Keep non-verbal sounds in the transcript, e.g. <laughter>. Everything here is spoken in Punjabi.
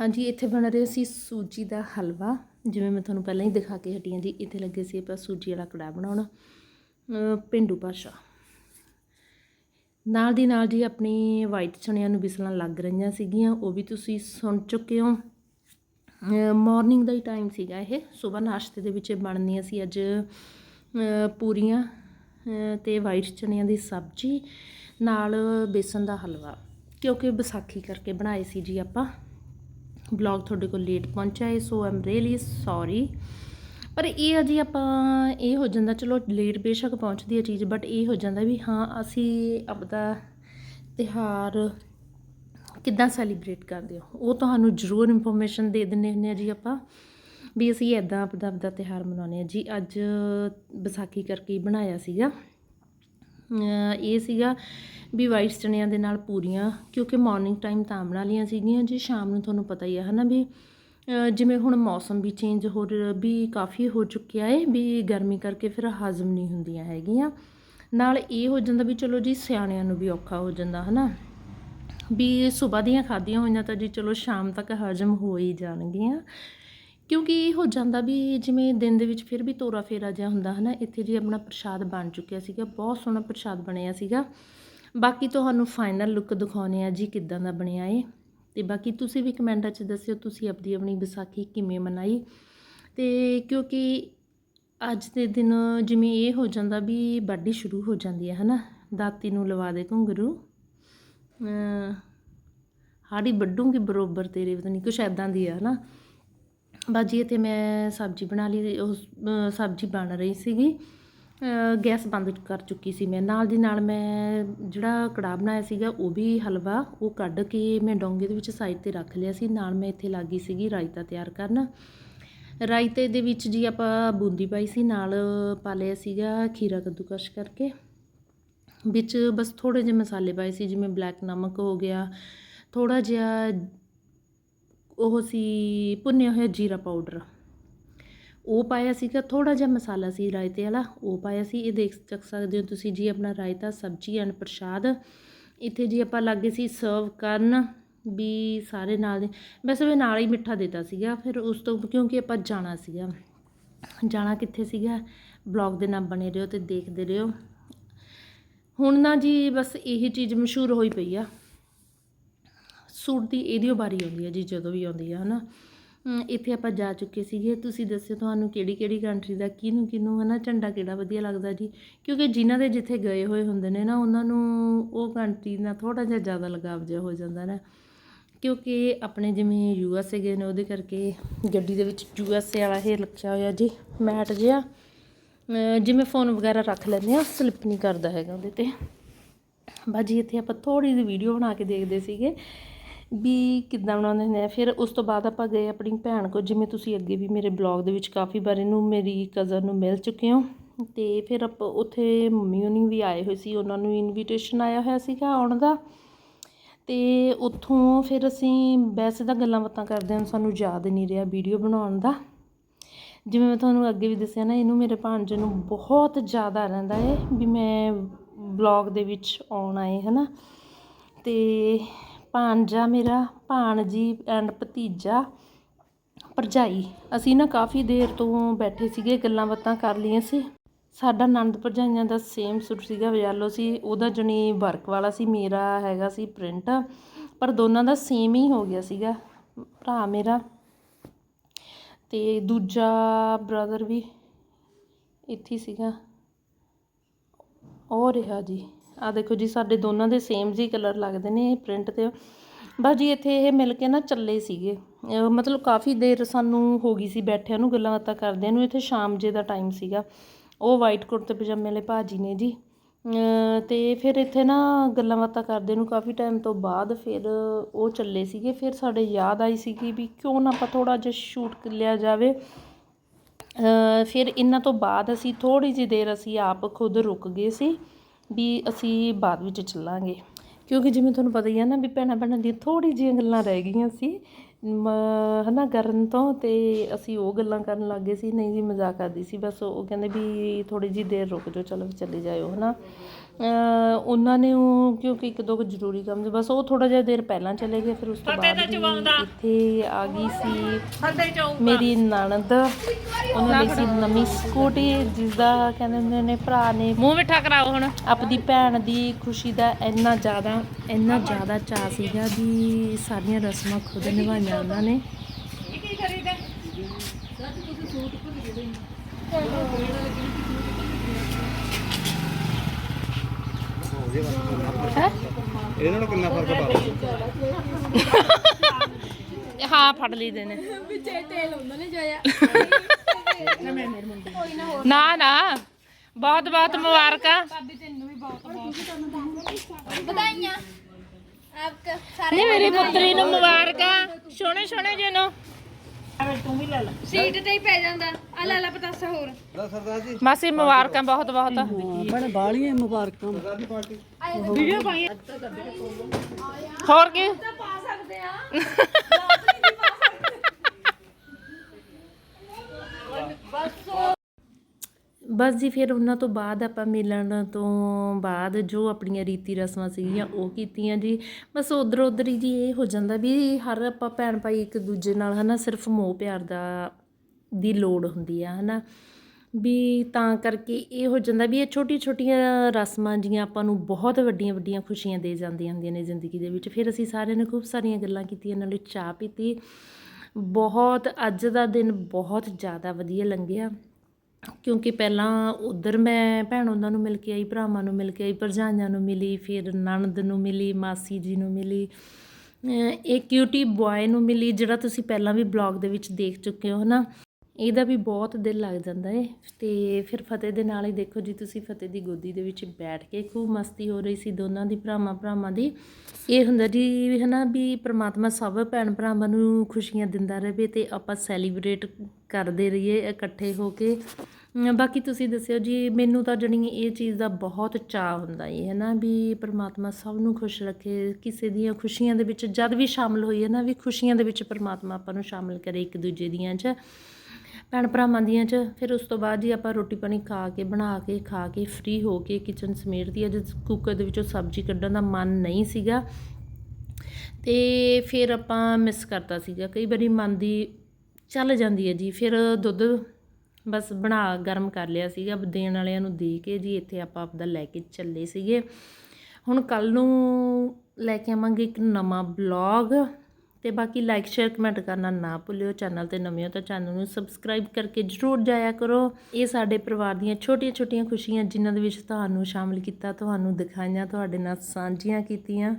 ਹਾਂਜੀ, ਇੱਥੇ ਬਣ ਰਿਹਾ ਸੀ ਸੂਜੀ ਦਾ ਹਲਵਾ। ਜਿਵੇਂ ਮੈਂ ਤੁਹਾਨੂੰ ਪਹਿਲਾਂ ਹੀ ਦਿਖਾ ਕੇ ਹਟੀ ਹਾਂ ਜੀ, ਇੱਥੇ ਲੱਗੇ ਸੀ ਆਪਾਂ ਸੂਜੀ ਵਾਲਾ ਕੜਾਹ ਬਣਾਉਣਾ। ਅਹ ਪਿੰਡੂ ਭਾਸ਼ਾ। ਨਾਲ ਦੀ ਨਾਲ ਜੀ ਆਪਣੀ ਵਾਈਟ ਚਣਿਆਂ ਨੂੰ ਵਿਸਲਾਂ ਲੱਗ ਰਹੀਆਂ ਸੀਗੀਆਂ, ਉਹ ਵੀ ਤੁਸੀਂ ਸੁਣ ਚੁੱਕੇ ਹੋ। ਮਾਰਨਿੰਗ ਦਾ ਹੀ ਟਾਈਮ ਸੀਗਾ ਇਹ। ਸਵੇਰ ਨਾਸ਼ਤੇ ਦੇ ਵਿੱਚ ਇਹ ਬਣਨੀਆਂ ਸੀ ਅੱਜ ਪੂਰੀਆਂ, ਅਹ ਤੇ ਵਾਈਟ ਚਣਿਆਂ ਦੀ ਸਬਜ਼ੀ, ਨਾਲ ਬੇਸਨ ਦਾ ਹਲਵਾ। ਕਿਉਂਕਿ ਵਿਸਾਖੀ ਕਰਕੇ ਬਣਾਏ ਸੀ ਜੀ ਆਪਾਂ। ਬਲੌਗ ਤੁਹਾਡੇ ਕੋਲ ਲੇਟ ਪਹੁੰਚਿਆ ਹੈ ਸੋ ਆਮ ਰੀਅਲੀ ਸੌਰੀ ਪਰ ਇਹ ਆ ਜੀ ਆਪਾਂ, ਇਹ ਹੋ ਜਾਂਦਾ, ਚਲੋ ਲੇਟ ਬੇਸ਼ੱਕ ਪਹੁੰਚਦੀ ਹੈ ਚੀਜ਼ ਬਟ ਇਹ ਹੋ ਜਾਂਦਾ ਵੀ ਹਾਂ, ਅਸੀਂ ਆਪਦਾ ਤਿਉਹਾਰ ਕਿੱਦਾਂ ਸੈਲੀਬ੍ਰੇਟ ਕਰਦੇ ਹੋ। ਉਹ ਤੁਹਾਨੂੰ ਜ਼ਰੂਰ ਇਨਫੋਰਮੇਸ਼ਨ ਦੇ ਦਿੰਦੇ ਹੁੰਦੇ ਆ ਜੀ ਆਪਾਂ, ਵੀ ਅਸੀਂ ਐਦਾਂ ਆਪਦਾ ਆਪਦਾ ਤਿਉਹਾਰ ਮਨਾਉਂਦੇ ਆ ਜੀ ਅੱਜ ਵਿਸਾਖੀ ਕਰਕੇ ਹੀ ਬਣਾਇਆ ਸੀਗਾ। ਇਹ ਸੀਗਾ ਵੀ ਵਾਈਟ ਚਣਿਆਂ ਦੇ ਨਾਲ ਪੂਰੀਆਂ, ਕਿਉਂਕਿ ਮਾਰਨਿੰਗ ਟਾਈਮ ਤਾਂ ਬਣਾ ਲਈਆਂ ਸੀਗੀਆਂ, ਜੀ ਸ਼ਾਮ ਨੂੰ ਤੁਹਾਨੂੰ ਪਤਾ ਹੀ ਆ, ਹਨਾ ਵੀ ਜਿਵੇਂ ਹੁਣ ਮੌਸਮ ਵੀ ਚੇਂਜ ਹੋ ਵੀ ਕਾਫੀ ਹੋ ਚੁੱਕਿਆ ਏ, ਵੀ ਗਰਮੀ ਕਰਕੇ ਫਿਰ ਹਜ਼ਮ ਨਹੀਂ ਹੁੰਦੀਆਂ ਹੈਗੀਆਂ। ਨਾਲ ਇਹ ਹੋ ਜਾਂਦਾ ਵੀ ਚਲੋ ਜੀ ਸਿਆਣਿਆਂ ਨੂੰ ਵੀ ਔਖਾ ਹੋ ਜਾਂਦਾ, ਹਨਾ। ਵੀ ਸਵੇਰ ਦੀਆਂ ਖਾਧੀਆਂ ਹੋਈਆਂ ਤਾਂ ਜੀ ਚਲੋ ਸ਼ਾਮ ਤੱਕ ਹਜਮ ਹੋ ਹੀ ਜਾਣਗੀਆਂ। ਕਿਉਂਕਿ ਇਹ ਹੋ ਜਾਂਦਾ ਵੀ ਜਿਵੇਂ ਦਿਨ ਦੇ ਵਿੱਚ ਫਿਰ ਵੀ ਤੋਰਾ ਫੇਰਾ ਜਿਹਾ ਹੁੰਦਾ ਹਨਾ, ਇੱਥੇ ਜੀ ਆਪਣਾ ਪ੍ਰਸ਼ਾਦ ਬਣ ਚੁੱਕਿਆ ਸੀਗਾ, ਬਹੁਤ ਸੋਹਣਾ ਪ੍ਰਸ਼ਾਦ ਬਣਿਆ ਸੀਗਾ। ਬਾਕੀ ਤੁਹਾਨੂੰ ਫਾਈਨਲ ਲੁੱਕ ਦਿਖਾਉਣੇ ਆ ਜੀ ਕਿੱਦਾਂ ਦਾ ਬਣਿਆ ਏ ਤੇ ਬਾਕੀ ਤੁਸੀਂ ਵੀ ਕਮੈਂਟਾਂ 'ਚ ਦੱਸਿਓ ਤੁਸੀਂ ਆਪਣੀ ਆਪਣੀ ਵਿਸਾਖੀ ਕਿਵੇਂ ਮਨਾਈ। ਤੇ ਕਿਉਂਕਿ ਅੱਜ ਦੇ ਦਿਨ ਜਿਵੇਂ ਇਹ ਹੋ ਜਾਂਦਾ ਵੀ ਬਾਡੀ ਸ਼ੁਰੂ ਹੋ ਜਾਂਦੀ ਹੈ ਹਨਾ, ਦਾਤੀ ਨੂੰ ਲਵਾ ਦੇ ਘੁੰਗਰੂ ਹਾੜੀ ਵੱਡੂਗੀ ਬਰੋਬਰ ਤੇਰੇ, ਪਤਾ ਨਹੀਂ ਕੁਛ ਐਦਾਂ ਦੀ ਆ ਹਨਾ। ਬਾਜੀ, ਇੱਥੇ ਮੈਂ ਸਬਜ਼ੀ ਬਣਾ ਲਈ ਉਹ ਸਬਜ਼ੀ ਬਣ ਰਹੀ ਸੀਗੀ। ਗੈਸ ਬੰਦ ਕਰ ਚੁੱਕੀ ਸੀ ਮੈਂ। ਨਾਲ ਦੀ ਨਾਲ ਮੈਂ ਜਿਹੜਾ ਕੜਾਹ ਬਣਾਇਆ ਸੀਗਾ, ਉਹ ਵੀ ਹਲਵਾ, ਉਹ ਕੱਢ ਕੇ ਮੈਂ ਡੋਂਗੇ ਦੇ ਵਿੱਚ ਸਾਈਡ ਤੇ ਰੱਖ ਲਿਆ ਸੀ। ਨਾਲ ਮੈਂ ਇੱਥੇ ਲੱਗੀ ਸੀਗੀ ਰਾਇਤਾ ਤਿਆਰ ਕਰਨ। ਰਾਇਤੇ ਦੇ ਵਿੱਚ ਜੀ ਆਪਾਂ ਬੂੰਦੀ ਪਾਈ ਸੀ, ਨਾਲ ਪਾ ਲਿਆ ਸੀਗਾ ਖੀਰਾ ਕੱਦੂਕਸ਼ ਕਰਕੇ। ਵਿੱਚ ਬਸ ਥੋੜੇ ਜਿਹੇ ਮਸਾਲੇ ਪਾਏ ਸੀ, ਜਿਵੇਂ ਬਲੈਕ ਨਮਕ ਹੋ ਗਿਆ ਥੋੜਾ ਜਿਹਾ ਉਹ ਸੀ ਭੁੰਨਿਆ ਹੋਇਆ ਜੀਰਾ ਪਾਊਡਰ। ਉਹ ਪਾਇਆ ਸੀਗਾ ਥੋੜਾ ਜਿਹਾ ਮਸਾਲਾ ਸੀ ਰਾਇਤੇ ਵਾਲਾ, ਉਹ ਪਾਇਆ ਸੀ। ਇਹ ਦੇਖ ਚੱਕ ਸਕਦੇ ਹੋ ਤੁਸੀਂ ਜੀ, ਆਪਣਾ ਰਾਇਤਾ, ਸਬਜ਼ੀ ਐਂਡ ਪ੍ਰਸ਼ਾਦ। ਇੱਥੇ ਜੀ ਆਪਾਂ ਲੱਗੇ ਸੀ ਸਰਵ ਕਰਨ ਵੀ ਸਾਰੇ ਨਾਲ ਦੇ। ਵੈਸੇ ਵੀ ਨਾਲ ਹੀ ਮਿੱਠਾ ਦਿੱਤਾ ਸੀਗਾ, ਫਿਰ ਉਸ ਤੋਂ ਕਿਉਂਕਿ ਆਪਾਂ ਜਾਣਾ ਸੀਗਾ। ਜਾਣਾ ਕਿੱਥੇ ਸੀਗਾ? ਬਲੌਗ ਦੇ ਨਾਲ ਬਣੇ ਰਹੋ ਤੇ ਦੇਖਦੇ ਰਹੋ। ਹੁਣ ਨਾ ਜੀ, ਬਸ ਇਹੀ ਚੀਜ਼ ਮਸ਼ਹੂਰ ਹੋਈ ਪਈ ਆ। ਸੂਟ ਦੀ ਇਹਦੀ ਓ ਵਾਰੀ ਆਉਂਦੀ ਹੈ ਜੀ, ਜਦੋਂ ਵੀ ਆਉਂਦੀ ਆ, ਹਨਾ? ਅਮ ਇੱਥੇ ਆਪਾਂ ਜਾ ਚੁੱਕੇ ਸੀਗੇ। ਤੁਸੀਂ ਦੱਸਿਓ ਤੁਹਾਨੂੰ ਕਿਹੜੀ ਕਿਹੜੀ ਕੰਟਰੀ ਦਾ ਕਿਹਨੂੰ ਕਿਹਨੂੰ, ਹਨਾ? ਝੰਡਾ ਕਿਹੜਾ ਵਧੀਆ ਲੱਗਦਾ ਜੀ? ਕਿਉਂਕਿ ਜਿਨ੍ਹਾਂ ਦੇ ਜਿੱਥੇ ਗਏ ਹੋਏ ਹੁੰਦੇ ਨੇ ਨਾ, ਉਹਨਾਂ ਨੂੰ ਉਹ ਕੰਟਰੀ ਨਾਲ ਥੋੜਾ ਜਿਹਾ ਜ਼ਿਆਦਾ ਲਗਾਵ ਜਿਹਾ ਹੋ ਜਾਂਦਾ ਨਾ। ਕਿਉਂਕਿ ਆਪਣੇ ਜਿਵੇਂ ਯੂ ਐਸ ਏ ਗਏ ਨੇ, ਉਹਦੇ ਕਰਕੇ ਗੱਡੀ ਦੇ ਵਿੱਚ ਯੂ ਐਸ ਏ ਵਾਲਾ ਇਹ ਰੱਖਿਆ ਹੋਇਆ ਜੀ, ਮੈਟ ਜਿਹਾ। ਜਿਵੇਂ ਫੋਨ ਵਗੈਰਾ ਰੱਖ ਲੈਂਦੇ ਆ ਸਲਿੱਪ ਨਹੀਂ ਕਰਦਾ ਹੈਗਾ ਉਹਦੇ ਤੇ। ਬਾਜੀ, ਇੱਥੇ ਆਪਾਂ ਥੋੜੀ ਜਿਹੀ ਵੀਡੀਓ ਬਣਾ ਕੇ ਦੇਖਦੇ ਸੀਗੇ। ਵੀ ਕਿੱਦਾਂ ਬਣਾਉਂਦੇ ਹੁੰਦੇ ਆ? ਫਿਰ ਉਸ ਤੋਂ ਬਾਅਦ ਆਪਾਂ ਗਏ ਆਪਣੀ ਭੈਣ ਕੋਲ, ਜਿਵੇਂ ਤੁਸੀਂ ਅੱਗੇ ਵੀ ਮੇਰੇ ਬਲੌਗ ਦੇ ਵਿੱਚ ਕਾਫੀ ਵਾਰ ਇਹਨੂੰ ਮੇਰੀ ਕਜ਼ਨ ਨੂੰ ਮਿਲ ਚੁੱਕੇ ਹੋ। ਤੇ ਫਿਰ ਆਪਾਂ ਉੱਥੇ ਮੰਮੀ ਹੋਣੀ ਵੀ ਆਏ ਹੋਏ ਸੀ, ਉਹਨਾਂ ਨੂੰ ਇਨਵੀਟੇਸ਼ਨ ਆਇਆ ਹੋਇਆ ਸੀਗਾ ਆਉਣ ਦਾ। ਤੇ ਉੱਥੋਂ ਫਿਰ ਅਸੀਂ ਵੈਸੇ ਤਾਂ ਗੱਲਾਂ ਬਾਤਾਂ ਕਰਦੇ ਹਾਂ, ਸਾਨੂੰ ਯਾਦ ਨਹੀਂ ਰਿਹਾ ਵੀਡੀਓ ਬਣਾਉਣ ਦਾ। ਜਿਵੇਂ ਮੈਂ ਤੁਹਾਨੂੰ ਅੱਗੇ ਵੀ ਦੱਸਿਆ ਨਾ, ਇਹਨੂੰ ਮੇਰੇ ਭਾਂਜੇ ਨੂੰ ਬਹੁਤ ਜ਼ਿਆਦਾ ਰਹਿੰਦਾ ਹੈ ਵੀ ਮੈਂ ਬਲੌਗ ਦੇ ਵਿੱਚ ਆਉਣਾ ਹੈ ਹਨਾ? ਤੇ ਭਾਣਜਾ ਮੇਰਾ, ਭਾਣਜੀ ਐਂਡ ਭਤੀਜਾ, ਭਰਜਾਈ। ਅਸੀਂ ਨਾ ਕਾਫੀ ਦੇਰ ਤੋਂ ਬੈਠੇ ਸੀਗੇ, ਗੱਲਾਂ ਬਾਤਾਂ ਕਰ ਲਈਆਂ ਸੀ। ਸਾਡਾ ਆਨੰਦ ਭਰਜਾਈਆਂ ਦਾ ਸੇਮ ਸੂਟ ਸੀਗਾ, ਵਜਾਲੋ ਸੀ। ਉਹਦਾ ਜਣੀ ਵਰਕ ਵਾਲਾ ਸੀ, ਮੇਰਾ ਹੈਗਾ ਸੀ ਪ੍ਰਿੰਟ ਪਰ ਦੋਨਾਂ ਦਾ ਸੇਮ ਹੀ ਹੋ ਗਿਆ ਸੀਗਾ, ਭਰਾ ਮੇਰਾ। ਤੇ ਦੂਜਾ ਬ੍ਰਦਰ ਵੀ ਇੱਥੇ ਸੀਗਾ। ਉਹ ਰਿਹਾ ਜੀ। ਆ ਦੇਖੋ ਜੀ, ਸਾਡੇ ਦੋਨਾਂ ਦੇ ਸੇਮ ਜੀ ਕਲਰ ਲੱਗਦੇ ਨੇ ਇਹ ਪ੍ਰਿੰਟ ਤੇ। ਬਸ ਜੀ, ਇੱਥੇ ਇਹ ਮਿਲ ਕੇ ਨਾ ਚੱਲੇ ਸੀਗੇ। ਮਤਲਬ ਕਾਫੀ ਦੇਰ ਸਾਨੂੰ ਹੋ ਗਈ ਸੀ ਬੈਠਿਆਂ ਨੂੰ, ਗੱਲਾਂ ਬਾਤਾਂ ਕਰਦਿਆਂ ਨੂੰ। ਇੱਥੇ ਸ਼ਾਮ ਜੇ ਦਾ ਟਾਈਮ ਸੀਗਾ। ਉਹ ਵਾਈਟ ਕੁੜਤੇ ਪਜਾਮੇ ਵਾਲੇ ਭਾਜੀ ਨੇ ਜੀ। ਅਹ ਤੇ ਫਿਰ ਇੱਥੇ ਨਾ ਗੱਲਾਂ ਬਾਤਾਂ ਕਰਦੇ ਨੂੰ ਕਾਫੀ ਟਾਈਮ ਤੋਂ ਬਾਅਦ ਫਿਰ ਉਹ ਚੱਲੇ ਸੀਗੇ। ਫਿਰ ਸਾਡੇ ਯਾਦ ਆਈ ਸੀਗੀ ਵੀ ਕਿਉਂ ਨਾ ਆਪਾਂ ਥੋੜਾ ਜਿਹਾ ਸ਼ੂਟ ਲਿਆ ਜਾਵੇ। ਫਿਰ ਇਹਨਾਂ ਤੋਂ ਬਾਅਦ ਅਸੀਂ ਥੋੜੀ ਜਿਹੀ ਦੇਰ ਅਸੀਂ ਆਪ ਖੁਦ ਰੁਕ ਗਏ ਸੀ। ਵੀ ਅਸੀਂ ਬਾਅਦ ਵਿੱਚ ਚੱਲਾਂਗੇ। ਕਿਉਂਕਿ ਜਿਵੇਂ ਤੁਹਾਨੂੰ ਪਤਾ ਹੀ ਹੈ ਨਾ ਵੀ ਭੈਣਾਂ ਭੈਣਾਂ ਦੀਆਂ ਥੋੜ੍ਹੀ ਜਿਹੀਆਂ ਗੱਲਾਂ ਰਹਿ ਗਈਆਂ ਸੀ ਮ ਹਨਾ ਕਰਨ ਤੋਂ ਤੇ ਅਸੀਂ ਉਹ ਗੱਲਾਂ ਕਰਨ ਲੱਗ ਗਏ ਸੀ ਨਹੀਂ ਜੀ ਮਜ਼ਾਕ ਕਰਦੀ ਸੀ ਬਸ ਉਹ ਕਹਿੰਦੇ ਵੀ ਥੋੜੀ ਜਿਹੀ ਦੇਰ ਰੁਕ ਜਾਓ ਚਲੋ ਚੱਲੇ ਜਾਇਓ ਹਨਾ। ਅਹ ਉਹਨਾਂ ਨੇ ਉਹ ਕਿਉਂਕਿ ਇੱਕ ਦੋ ਕੁ ਜ਼ਰੂਰੀ ਕੰਮ ਸੀ ਬਸ ਉਹ ਥੋੜਾ ਜਿਹਾ ਦੇਰ ਪਹਿਲਾਂ ਚਲੇ ਗਏ ਫਿਰ ਉਸ ਤੋਂ ਬਾਅਦ ਹੀ ਇੱਥੇ ਆ ਗਈ ਸੀ ਮੇਰੀ ਨਣਦ। ਉਹਨਾਂ ਲਈ ਸੀ ਨਵੀਂ ਸਕੂਟੀ ਜਿਸ ਦਾ ਕਹਿੰਦੇ ਹੁੰਦੇ ਨੇ ਭਰਾ ਨੇ ਮੂੰਹ ਮਿੱਠਾ ਕਰਾਓ ਹੁਣ। ਆਪਦੀ ਭੈਣ ਦੀ ਖੁਸ਼ੀ ਦਾ ਇੰਨਾ ਜ਼ਿਆਦਾ ਇੰਨਾ ਜ਼ਿਆਦਾ ਚਾਅ ਸੀਗਾ ਵੀ ਸਾਰੀਆਂ ਰਸਮਾਂ ਖੁਦ ਉਹਨਾਂ ਨੇ। ਹੈਂ? ਇਹਨਾਂ ਨੂੰ ਕਿੰਨਾ ਫ਼ਰਕ ਪਾ ਹਾਂ ਫੜ ਲਈਦੇ ਨੇ। ਵਿੱਚੇ ਤੇਲ ਉਹਨਾਂ ਨੇ ਜਾਇਆ। ਨਾ ਨਾ। ਬਹੁਤ ਬਹੁਤ ਮੁਬਾਰਕਾਂ ਵਧਾਈਆਂ। ਆਪ ਸਾਰੇ ਨਹੀਂ ਮੇਰੀ ਪੁੱਤਰੀ ਨੂੰ ਮੁਬਾਰਕਾਂ। ਸੋਹਣੇ ਸੋਹਣੇ ਜਿਹੇ ਨੂੰ ਸੀਟ ਤੇ ਹੀ ਪੈ ਜਾਂਦਾ। ਆ ਲੈ ਲੈ ਪਤਾਸਾ ਹੋਰ। ਲਓ ਸਰਦਾਰ ਜੀ। ਮਾਸੀ ਮੁਬਾਰਕਾਂ ਬਹੁਤ ਬਹੁਤ। ਬੜੇ ਬਾਲੀਆਂ ਮੁਬਾਰਕਾਂ। ਹੋਰ ਕੀ? ਪਾ ਸਕਦੇ ਆ। <laughs> ਬਸ ਜੀ, ਫਿਰ ਉਹਨਾਂ ਤੋਂ ਬਾਅਦ ਆਪਾਂ ਮਿਲਣ ਤੋਂ ਬਾਅਦ ਜੋ ਆਪਣੀਆਂ ਰੀਤੀ ਰਸਮਾਂ ਸੀਗੀਆਂ, ਉਹ ਕੀਤੀਆਂ ਜੀ। ਬਸ ਉਧਰ ਉਧਰ ਹੀ ਜੀ, ਇਹ ਹੋ ਜਾਂਦਾ ਵੀ ਹਰ ਆਪਾਂ ਭੈਣ ਭਾਈ ਇੱਕ ਦੂਜੇ ਨਾਲ ਹਨਾ, ਸਿਰਫ ਮੋਹ ਪਿਆਰ ਦਾ ਦੀ ਲੋੜ ਹੁੰਦੀ ਆ, ਹਨਾ। ਵੀ ਤਾਂ ਕਰਕੇ ਇਹ ਹੋ ਜਾਂਦਾ ਵੀ ਇਹ ਛੋਟੀ ਛੋਟੀਆਂ ਰਸਮਾਂ ਜੀਆਂ ਆਪਾਂ ਨੂੰ ਬਹੁਤ ਵੱਡੀਆਂ ਵੱਡੀਆਂ ਖੁਸ਼ੀਆਂ ਦੇ ਜਾਂਦੀਆਂ ਹੁੰਦੀਆਂ ਨੇ ਜ਼ਿੰਦਗੀ ਦੇ ਵਿੱਚ। ਫਿਰ ਅਸੀਂ ਸਾਰਿਆਂ ਨੇ ਖੂਬ ਸਾਰੀਆਂ ਗੱਲਾਂ ਕੀਤੀਆਂ, ਨਾਲੇ ਚਾਹ ਪੀਤੀ। ਬਹੁਤ, ਅੱਜ ਦਾ ਦਿਨ ਬਹੁਤ ਜ਼ਿਆਦਾ ਵਧੀਆ ਲੰਘਿਆ। ਕਿਉਂਕਿ ਪਹਿਲਾਂ ਉੱਧਰ ਮੈਂ ਭੈਣ ਉਹਨਾਂ ਨੂੰ ਮਿਲ ਕੇ ਆਈ, ਭਰਾਵਾਂ ਨੂੰ ਮਿਲ ਕੇ ਆਈ, ਭਰਜਾਈਆਂ ਨੂੰ ਮਿਲੀ, ਫਿਰ ਨਣਦ ਨੂੰ ਮਿਲੀ, ਮਾਸੀ ਜੀ ਨੂੰ ਮਿਲੀ ਇਹ ਕਿਊਟੀ ਬॉय ਨੂੰ ਮਿਲੀ, ਜਿਹੜਾ ਤੁਸੀਂ ਪਹਿਲਾਂ ਵੀ ਬਲੌਗ ਦੇ ਵਿੱਚ ਦੇਖ ਚੁੱਕੇ ਹੋ ਹੈ ਨਾ ਇਹਦਾ ਵੀ ਬਹੁਤ ਦਿਲ ਲੱਗ ਜਾਂਦਾ ਏ। ਤੇ ਫਿਰ ਫਤਿਹ ਦੇ ਨਾਲ ਹੀ ਦੇਖੋ ਜੀ, ਤੁਸੀਂ ਫਤਿਹ ਦੀ ਗੋਦੀ ਦੇ ਵਿੱਚ ਬੈਠ ਕੇ ਖੂਬ ਮਸਤੀ ਹੋ ਰਹੀ ਸੀ ਦੋਨਾਂ ਦੀ, ਭਰਾਵਾਂ ਭਰਾਵਾਂ ਦੀ। ਇਹ ਹੁੰਦਾ ਜੀ ਵੀ ਹਨਾ ਵੀ ਪ੍ਰਮਾਤਮਾ ਸਭ ਭੈਣ ਭਰਾਵਾਂ ਨੂੰ ਖੁਸ਼ੀਆਂ ਦਿੰਦਾ ਰਹੇ ਤੇ ਆਪਾਂ ਸੈਲੀਬ੍ਰੇਟ ਕਰਦੇ ਰਹੀਏ, ਇਕੱਠੇ ਹੋ ਕੇ। ਬਾਕੀ ਤੁਸੀਂ ਦੱਸਿਓ ਜੀ, ਮੈਨੂੰ ਤਾਂ ਜਣੀ ਇਹ ਚੀਜ਼ ਦਾ ਬਹੁਤ ਚਾਅ ਹੁੰਦਾ ਏ ਹੈ ਨਾ ਵੀ ਪ੍ਰਮਾਤਮਾ ਸਭ ਨੂੰ ਖੁਸ਼ ਰੱਖੇ, ਕਿਸੇ ਦੀਆਂ ਖੁਸ਼ੀਆਂ ਦੇ ਵਿੱਚ ਜਦ ਵੀ ਸ਼ਾਮਲ ਹੋਈਏ ਨਾ ਵੀ ਖੁਸ਼ੀਆਂ ਦੇ ਵਿੱਚ ਪ੍ਰਮਾਤਮਾ ਆਪਾਂ ਨੂੰ ਸ਼ਾਮਲ ਕਰੇ ਇੱਕ ਦੂਜੇ ਦੀਆਂ 'ਚ। ਭੈਣ ਭਰਾਵਾਂ ਦੀਆਂ 'ਚ, ਫਿਰ ਉਸ ਤੋਂ ਬਾਅਦ ਜੀ ਆਪਾਂ ਰੋਟੀ ਪਾਣੀ ਖਾ ਕੇ, ਬਣਾ ਕੇ, ਖਾ ਕੇ ਫ੍ਰੀ ਹੋ ਕੇ ਕਿਚਨ ਸਮੇਟਦੀ ਅੱਜ ਕੁੱਕਰ ਦੇ ਵਿੱਚੋਂ ਸਬਜ਼ੀ ਕੱਢਣ ਦਾ ਮਨ ਨਹੀਂ ਸੀਗਾ। ਤੇ ਫਿਰ ਆਪਾਂ ਮਿਸ ਕਰਤਾ ਸੀਗਾ। ਕਈ ਵਾਰੀ ਮਨ ਦੀ ਚੱਲ ਜਾਂਦੀ ਹੈ ਜੀ। ਫਿਰ ਦੁੱਧ ਬਸ ਬਣਾ, ਗਰਮ ਕਰ ਲਿਆ ਸੀਗਾ। ਦੇਣ ਵਾਲਿਆਂ ਨੂੰ ਦੇ ਕੇ ਜੀ ਇੱਥੇ ਆਪਾਂ ਆਪਦਾ ਲੈ ਕੇ ਚੱਲੇ ਸੀਗੇ। ਹੁਣ ਕੱਲ ਨੂੰ ਲੈ ਕੇ ਆਵਾਂਗੇ ਇੱਕ ਨਵਾਂ ਬਲੌਗ ਤੇ ਬਾਕੀ ਲਾਈਕ ਸ਼ੇਅਰ ਕਮੈਂਟ ਕਰਨਾ ਨਾ ਭੁੱਲਿਓ। ਚੈਨਲ ਤੇ ਨਵੇਂ ਹੋ ਤਾਂ ਚੈਨਲ ਨੂੰ ਸਬਸਕ੍ਰਾਈਬ ਕਰਕੇ ਜਰੂਰ ਜਾਇਆ ਕਰੋ। ਇਹ ਸਾਡੇ ਪਰਿਵਾਰ ਦੀਆਂ ਛੋਟੀਆਂ-ਛੋਟੀਆਂ ਖੁਸ਼ੀਆਂ ਜਿਨ੍ਹਾਂ ਦੇ ਵਿੱਚ ਤੁਹਾਨੂੰ ਸ਼ਾਮਿਲ ਕੀਤਾ, ਤੁਹਾਨੂੰ ਦਿਖਾਈਆਂ, ਤੁਹਾਡੇ ਨਾਲ ਸਾਂਝੀਆਂ ਕੀਤੀਆਂ।